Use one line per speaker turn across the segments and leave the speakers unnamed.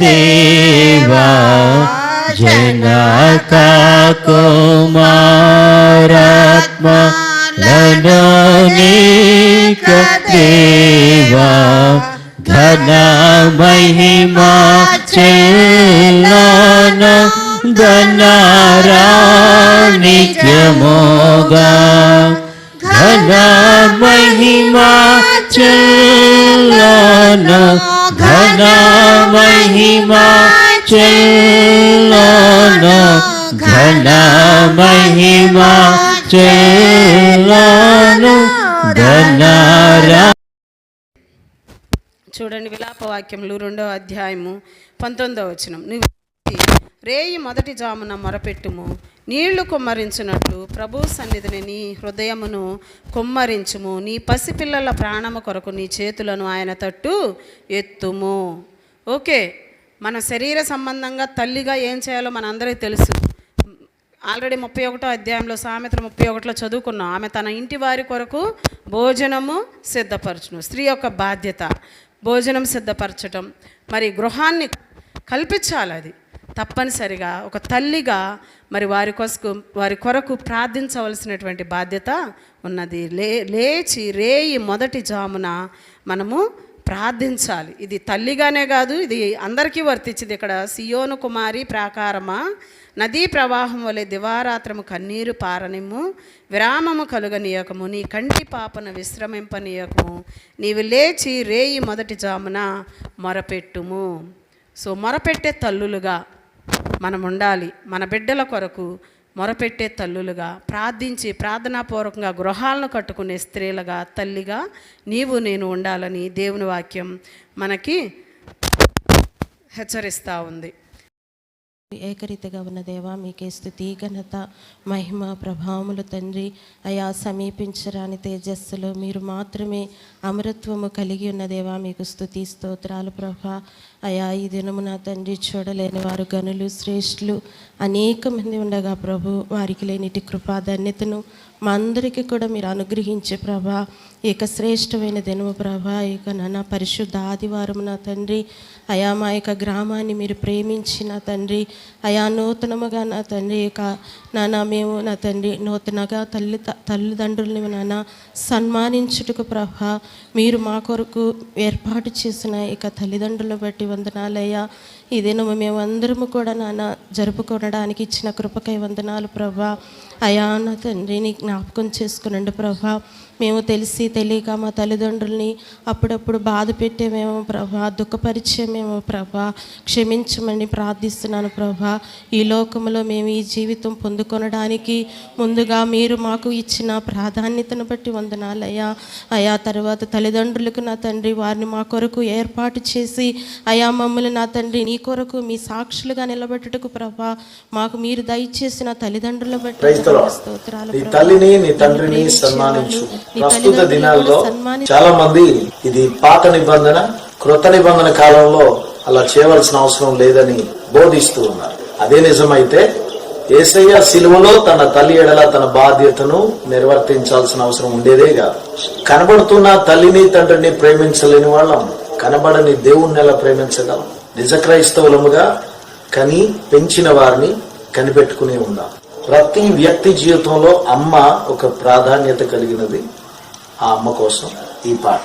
దేవా జనక కుమారాత్మ లనోనిక దేవా ఘన మహిమా చెల్లాను ధనారా నిత్యమోగా చెల్లాను ఘన మహిమా చెల్లాను ధనారా
చూడండి విలాపవాక్యములు రెండవ అధ్యాయము పంతొమ్మిదవ వచనం. నువ్వు రేయి మొదటి జామున మొరపెట్టుము నీళ్ళు కుమ్మరించినట్లు ప్రభు సన్నిధిని నీ హృదయమును కుమ్మరించుము. నీ పసిపిల్లల ప్రాణము కొరకు నీ చేతులను ఆయన తట్టు ఎత్తుము. ఓకే మన శరీర సంబంధంగా తల్లిగా ఏం చేయాలో మనందరికీ తెలుసు. ఆల్రెడీ ముప్పై ఒకటో అధ్యాయంలో సామెత ముప్పై ఒకటిలో చదువుకున్నాం. ఆమె తన ఇంటి వారి కొరకు భోజనము సిద్ధపరచును. స్త్రీ యొక్క బాధ్యత భోజనం సిద్ధపరచటం. మరి గృహాన్ని కల్పించాలి అది. తప్పనిసరిగా ఒక తల్లిగా మరి వారి కొరకు వారి కొరకు ప్రార్థించవలసినటువంటి బాధ్యత ఉన్నది. లే లేచి రేయి మొదటి జామున మనము ప్రార్థించాలి. ఇది తల్లిగానే కాదు ఇది అందరికీ వర్తించింది. ఇక్కడ సియోను కుమారి ప్రాకారమా? నదీ ప్రవాహం వలె దివారాత్రము కన్నీరు పారనిమ్ము విరామము కలుగనీయకము నీ కంటి పాపను విశ్రమింపనీయకము నీవు లేచి రేయి మొదటి జామున మొరపెట్టుము. సో మొరపెట్టే తల్లులుగా మనం ఉండాలి మన బిడ్డల కొరకు మొరపెట్టే తల్లులుగా ప్రార్థించి ప్రార్థనాపూర్వకంగా గృహాలను కట్టుకునే స్త్రీలుగా తల్లిగా నీవు నేను ఉండాలని దేవుని వాక్యం మనకి హెచ్చరిస్తూ ఉంది.
ఏకరీతిగా ఉన్న దేవా మీకే స్థుతి ఘనత మహిమ ప్రభావములు తండ్రి. అయా సమీపించరాని తేజస్సులో మీరు మాత్రమే అమరత్వము కలిగి ఉన్న దేవా మీకు స్థుతి స్తోత్రాలు ప్రభా. అయా ఈ దినమున తండ్రి చూడలేని వారు గనులు శ్రేష్ఠులు అనేక మంది ఉండగా ప్రభు వారికి లేనిటి కృపా ధన్యతను మా అందరికీ కూడా మీరు అనుగ్రహించే ప్రభా ఇక శ్రేష్టమైన దినము ప్రభా ఇక నాన్న పరిశుద్ధ ఆదివారం నా తండ్రి. అయా మా యొక్క గ్రామాన్ని మీరు ప్రేమించిన తండ్రి. అయా నూతనముగా నా తండ్రి ఇక నాన్న మేము నా తండ్రి నూతనగా తల్లి తల్లిదండ్రుల్ని నాన్న సన్మానించుటకు ప్రభా మీరు మా కొరకు ఏర్పాటు చేసిన ఇక తల్లిదండ్రులు బట్టి వందనాలయ్యా. ఈ దినము మేమందరము కూడా నాన్న జరుపుకోవడానికి ఇచ్చిన కృపకై వందనాలు ప్రభా. అయా నా తండ్రిని జ్ఞాపకం చేసుకునండి ప్రభా. మేము తెలిసి తెలియక మా తల్లిదండ్రుల్ని అప్పుడప్పుడు బాధ పెట్టేమేమో ప్రభా దుఃఖపరిచేమేమో ప్రభా క్షమించమని ప్రార్థిస్తున్నాను ప్రభా ఈ లోకంలో మేము ఈ జీవితం పొందుకొనడానికి ముందుగా మీరు మాకు ఇచ్చిన ప్రాధాన్యతను బట్టి వందనాలయ్యా అయా తర్వాత తల్లిదండ్రులకు నా తండ్రి వారిని మా కొరకు ఏర్పాటు చేసి అయా మమ్మల్ని నా తండ్రి నీ కొరకు మీ సాక్షులుగా నిలబెట్టుటకు ప్రభా మాకు మీరు దయచేసిన తల్లిదండ్రుల బట్టి. స్తోత్రాలు.
తల్లిని నీ తండ్రిని సన్మానించు ప్రస్తుత దినాల్లో చాలా మంది ఇది పాత నిబంధన కృత నిబంధన కాలంలో అలా చేయవలసిన అవసరం లేదని బోధిస్తూ ఉన్నారు. అదే నిజమైతే ఏసయ్య సిలువలో తన తల్లి ఎడల తన బాధ్యతను నిర్వర్తించాల్సిన అవసరం ఉండేదే కాదు. కనబడుతున్న తల్లిని తండ్రిని ప్రేమించలేని వాళ్ళం. కనబడని దేవుణ్ణి ఎలా ప్రేమించగలం? నిజ క్రైస్తవులముగా కని పెంచిన వారిని కనిపెట్టుకునే ఉందాం ప్రతి వ్యక్తి జీవితంలో అమ్మ ఒక ప్రాధాన్యత కలిగినది. ఆ అమ్మ కోసం ఈ పాట.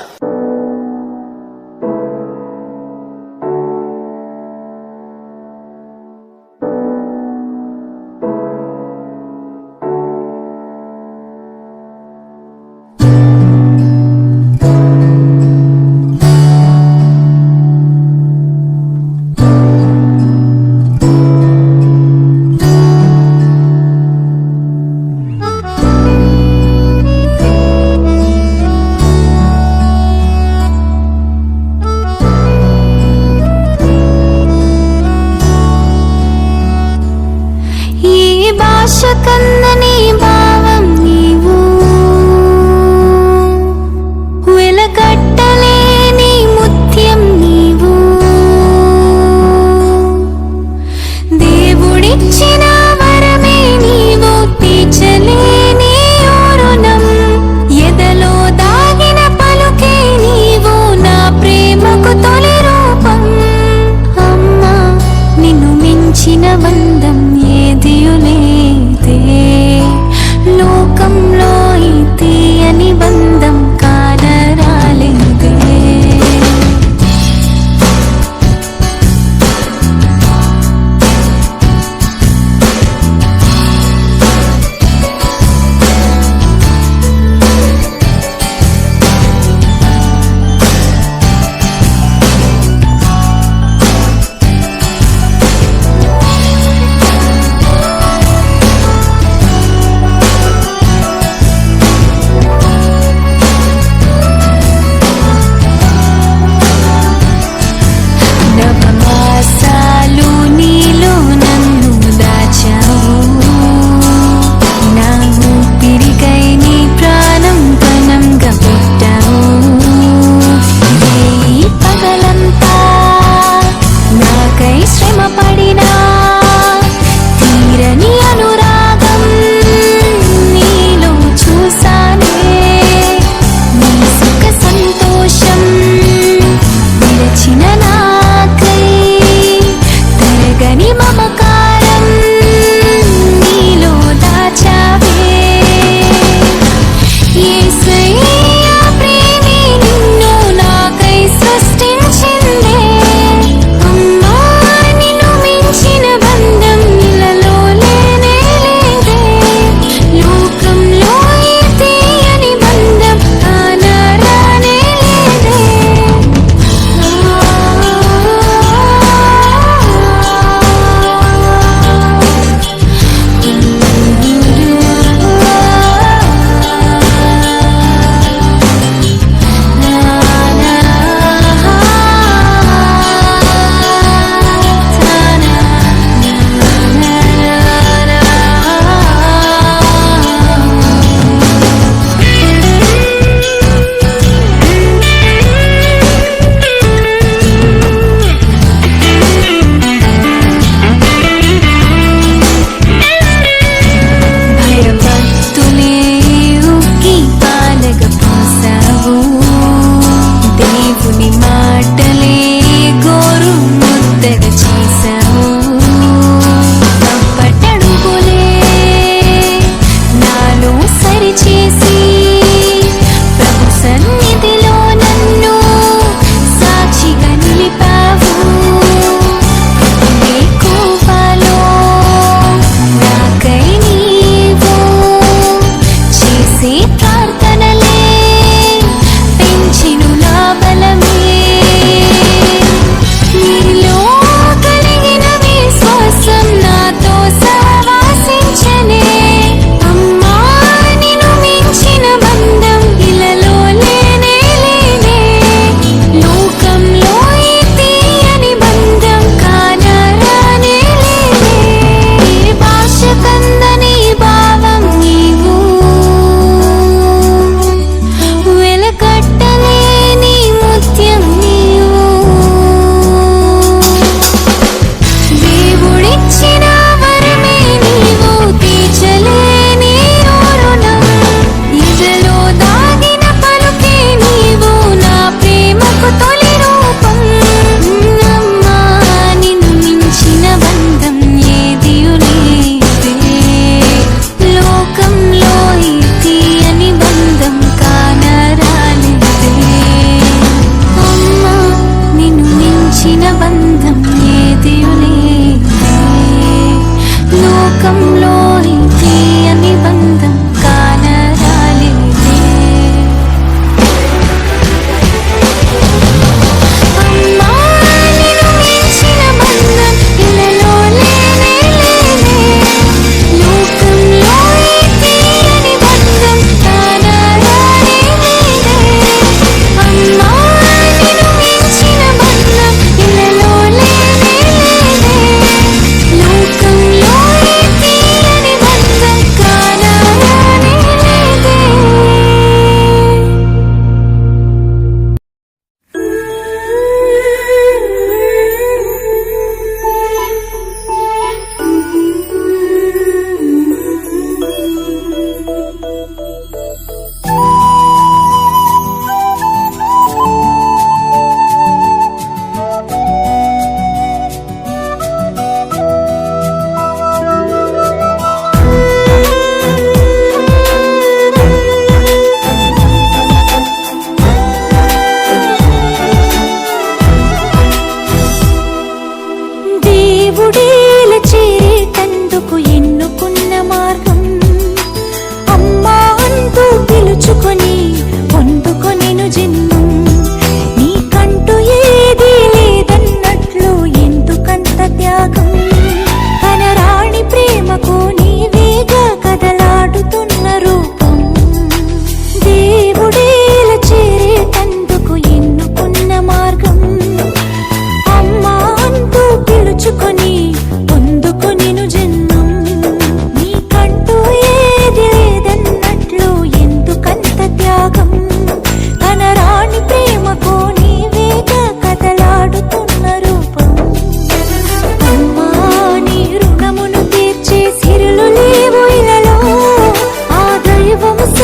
Vamos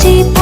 지